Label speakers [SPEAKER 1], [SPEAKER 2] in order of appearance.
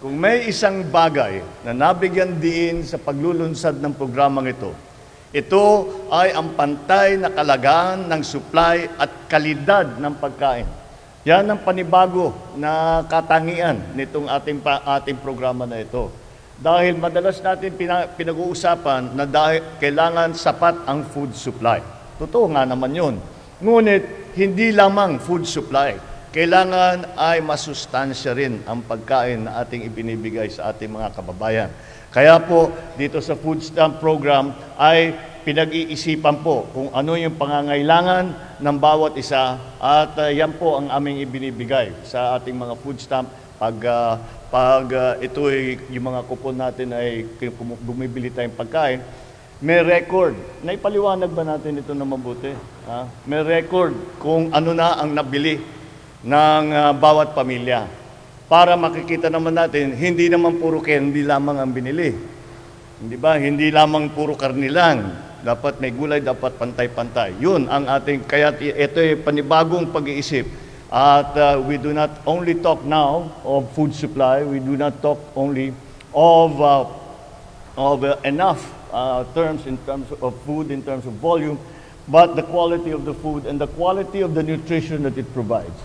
[SPEAKER 1] kung may isang bagay na nabigyan din sa paglulunsad ng programang ito, ito ay ang pantay na kalagahan ng supply at kalidad ng pagkain. Yan ang panibago na katangian nitong ating, ating programa na ito. Dahil madalas natin pina, pinag-uusapan na dahil kailangan sapat ang food supply. Totoo nga naman yun. Ngunit hindi lamang food supply. Kailangan ay masustansya rin ang pagkain na ating ibinibigay sa ating mga kababayan. Kaya po dito sa food stamp program ay pinag-iisipan po kung ano yung pangangailangan ng bawat isa at uh, yan po ang aming ibinibigay sa ating mga food stamp pag uh, pag uh, ito yung mga kupon natin ay bumibili tayong pagkain may record. Naipaliwanag ba natin ito na mabuti? Ha? May record kung ano na ang nabili ng ah, bawat pamilya. Para makikita naman natin, hindi naman puro candy lamang ang binili. Hindi ba? Hindi lamang puro karni lang. Dapat may gulay, dapat pantay-pantay. Yun ang ating, kaya ito ay panibagong pag-iisip. At uh, we do not only talk now of food supply, we do not talk only of uh, of uh, enough uh, terms in terms of food, in terms of volume, but the quality of the food and the quality of the nutrition that it provides.